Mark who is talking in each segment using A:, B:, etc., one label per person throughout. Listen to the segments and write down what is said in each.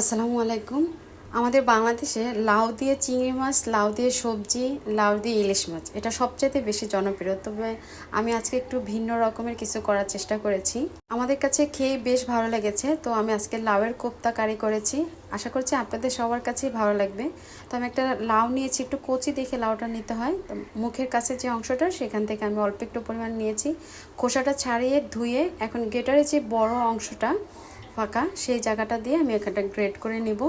A: আসসালামু আলাইকুম। আমাদের বাংলাদেশে লাউ দিয়ে চিংড়ি মাছ, লাউ দিয়ে সবজি, লাউ দিয়ে ইলিশ মাছ, এটা সবচেয়ে বেশি জনপ্রিয়। তবে আমি আজকে একটু ভিন্ন রকমের কিছু করার চেষ্টা করেছি। আমাদের কাছে খেয়ে বেশ ভালো লেগেছে, তো আমি আজকে লাউয়ের কোপ্তা কারি করেছি। আশা করছি আপনাদের সবার কাছেই ভালো লাগবে। তো আমি একটা লাউ নিয়েছি, একটু কচি দেখে লাউটা নিতে হয়। তো মুখের কাছে যে অংশটা, সেখান থেকে আমি অল্প একটু পরিমাণ নিয়েছি। খোসাটা ছাড়িয়ে ধুয়ে এখন গেটারের যে বড় অংশটা ফাঁকা, সেই জায়গাটা দিয়ে আমি এখানটা গ্রেড করে নিব।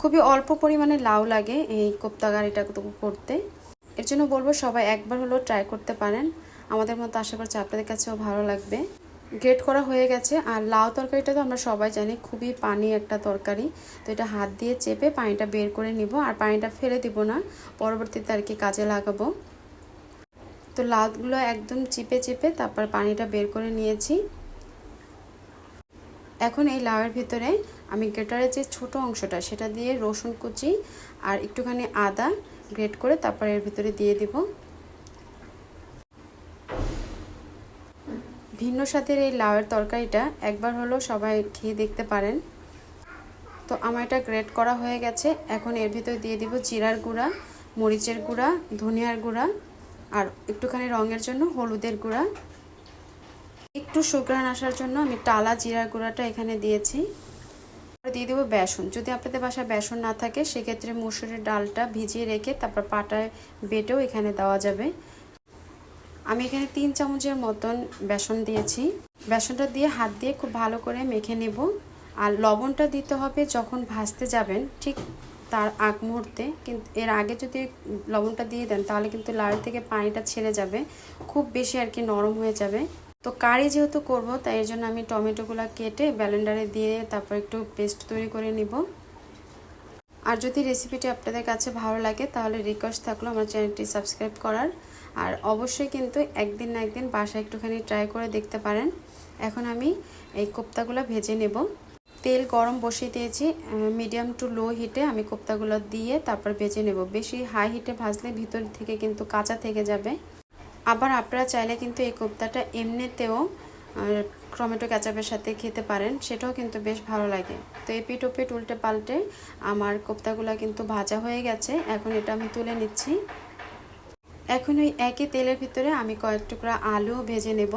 A: খুবই অল্প পরিমাণে লাউ লাগে এই কোপ্তা গাড়িটা করতে। এর জন্য বলব সবাই একবার হলেও ট্রাই করতে পারেন। আমাদের মতো আশা করছি আপনাদের কাছেও ভালো লাগবে। গ্রেড করা হয়ে গেছে, আর লাউ তরকারিটা তো আমরা সবাই জানি খুবই পানি একটা তরকারি। তো এটা হাত দিয়ে চেপে পানিটা বের করে নিব, আর পানিটা ফেলে দিব না, পরবর্তীতে আর কি কাজে লাগাবো। তো লাউগুলো একদম চিপে চিপে তারপর পানিটা বের করে নিয়েছি। এখন এই লাউয়ের ভিতরে আমি গ্রেটারের যে ছোট অংশটা, সেটা দিয়ে রসুন কুচি আর একটুখানি আদা গ্রেট করে তারপরে এর ভিতরে দিয়ে দিব। ভিন্ন স্বাদের এই লাউয়ের তরকারিটা একবার হলো সবাই খেয়ে দেখতে পারেন। তো আমার এটা গ্রেট করা হয়ে গেছে। এখন এর ভিতরে দিয়ে দিব জিরার গুঁড়া, মরিচের গুঁড়া, ধনিয়ার গুঁড়া আর একটুখানি রঙের জন্য হলুদের গুঁড়া। একটু সুগ্রান আসার জন্য আমি টালা জিরার গুঁড়াটা এখানে দিয়েছি। দিয়ে দেবো বেসন। যদি আপনাদের বাসায় বেসন না থাকে, সেক্ষেত্রে মুসুরের ডালটা ভিজিয়ে রেখে তারপর পাটায় বেটেও এখানে দেওয়া যাবে। আমি এখানে তিন চামচের মতন বেসন দিয়েছি। বেসনটা দিয়ে হাত দিয়ে খুব ভালো করে মেখে নেব। আর লবণটা দিতে হবে যখন ভাজতে যাবেন, ঠিক তার আগ মুহূর্তে। কিন্তু এর আগে যদি লবণটা দিয়ে দেন, তাহলে কিন্তু লাড়ি থেকে পানিটা ছেড়ে যাবে। খুব বেশি আর কি নরম হয়ে যাবে। তো কারি যেহেতু করব, তাই এর জন্য আমি টমেটোগুলো কেটে ব্যালেন্ডারে দিয়ে তারপর একটু পেস্ট তৈরি করে নিব। আর যদি রেসিপিটি আপনাদের কাছে ভালো লাগে, তাহলে রিকোয়েস্ট থাকল আমার চ্যানেলটি সাবস্ক্রাইব করার। আর অবশ্যই কিন্তু একদিন না একদিন বাসায় একটুখানি ট্রাই করে দেখতে পারেন। এখন আমি এই কোপ্তাগুলো ভেজে নেব। তেল গরম বসিয়ে দিয়েছি মিডিয়াম টু লো হিটে আমি কোপ্তাগুলো দিয়ে তারপর ভেজে নেব। বেশি হাই হিটে ভাজলে ভিতর থেকে কিন্তু কাঁচা থেকে যাবে। আবার আপনারা চাইলে কিন্তু এই কোপ্তাটা এমনিতেও টমেটো ক্যাচাপের সাথে খেতে পারেন, সেটাও কিন্তু বেশ ভালো লাগে। তো এই পিঠ ওপিট উল্টে পাল্টে আমার কোপ্তাগুলো কিন্তু ভাজা হয়ে গেছে, এখন এটা আমি তুলে নিচ্ছি। এখন ওই একই তেলের ভিতরে আমি কয়েক টুকরা আলু ভেজে নেব।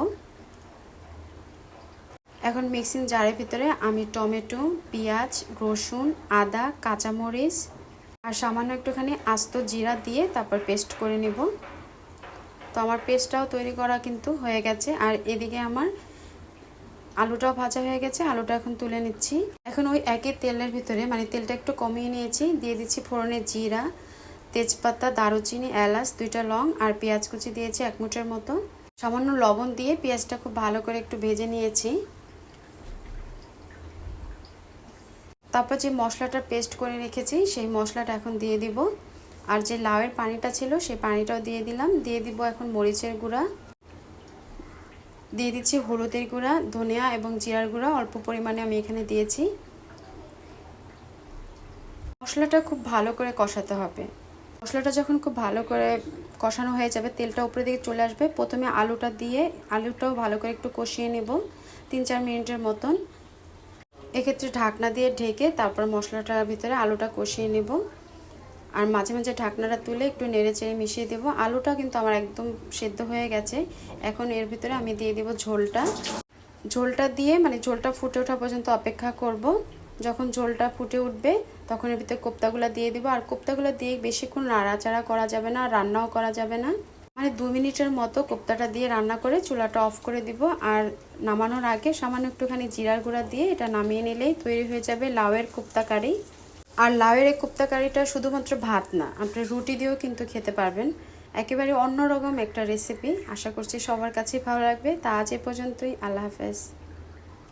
A: এখন মিক্সিং জারের ভিতরে আমি টমেটো, পেঁয়াজ, রসুন, আদা, কাঁচামরিচ আর সামান্য একটুখানি আস্ত জিরা দিয়ে তারপর পেস্ট করে নেব। তো আমার পেস্টটাও তৈরি করা কিন্তু হয়ে গেছে। আর এদিকে আমার আলুটাও ভাজা হয়ে গেছে, আলুটা এখন তুলে নিচ্ছি। এখন ওই একই তেলের ভিতরে মানে তেলটা একটু কমিয়ে নিয়েছি, দিয়ে দিচ্ছি ফোড়নে জিরা, তেজপাতা, দারুচিনি, এলাচ, দুইটা লং আর পেঁয়াজ কুচি দিয়েছি এক মুঠের মতো। সামান্য লবণ দিয়ে পেঁয়াজটা খুব ভালো করে একটু ভেজে নিয়েছি। তারপর যে মশলাটা পেস্ট করে রেখেছি, সেই মশলাটা এখন দিয়ে দিব। আর যে লাউয়ের পানিটা ছিল, সেই পানিটাও দিয়ে দিলাম। দিয়ে দিব এখন মরিচের গুঁড়া। দিয়ে দিচ্ছি হলুদের গুঁড়া, ধনিয়া এবং জিরার গুঁড়া। অল্প পরিমাণে আমি এখানে দিয়েছি। মশলাটা খুব ভালো করে কষাতে হবে। মশলাটা যখন খুব ভালো করে কষানো হয়ে যাবে, তেলটা উপরের দিকে চলে আসবে। প্রথমে আলুটা দিয়ে, আলুটাও ভালো করে একটু কষিয়ে নেব, তিন চার মিনিটের মতন। এক্ষেত্রে ঢাকনা দিয়ে ঢেকে তারপর মশলাটার ভিতরে আলুটা কষিয়ে নেব। আর মাঝে মাঝে ঢাকনাটা তুলে একটু নেড়ে চেড়ে মিশিয়ে দেবো। আলুটা কিন্তু আমার একদম সেদ্ধ হয়ে গেছে। এখন এর ভিতরে আমি দিয়ে দেবো ঝোলটা। ঝোলটা দিয়ে মানে ঝোলটা ফুটে ওঠা পর্যন্ত অপেক্ষা করব। যখন ঝোলটা ফুটে উঠবে, তখন এর ভিতরে কোপ্তাগুলো দিয়ে দেবো। আর কোপ্তাগুলো দিয়ে বেশিক্ষণ নাড়াচাড়া করা যাবে না রান্নাও করা যাবে না। মানে দু মিনিটের মতো কোপ্তাটা দিয়ে রান্না করে চুলাটা অফ করে দিব। আর নামানোর আগে সামান্য একটুখানি জিরার গুঁড়া দিয়ে এটা নামিয়ে নিলেই তৈরি হয়ে যাবে লাউয়ের কোপ্তা কারি। আর লাউয়ের এই কোপ্তা কারিটা শুধুমাত্র ভাত না, আপনি রুটি দিয়েও কিন্তু খেতে পারবেন। একেবারে অন্যরকম একটা রেসিপি আশা করছি সবার কাছেই ভালো লাগবে। তা আজ এ পর্যন্তই। আল্লাহ হাফেজ।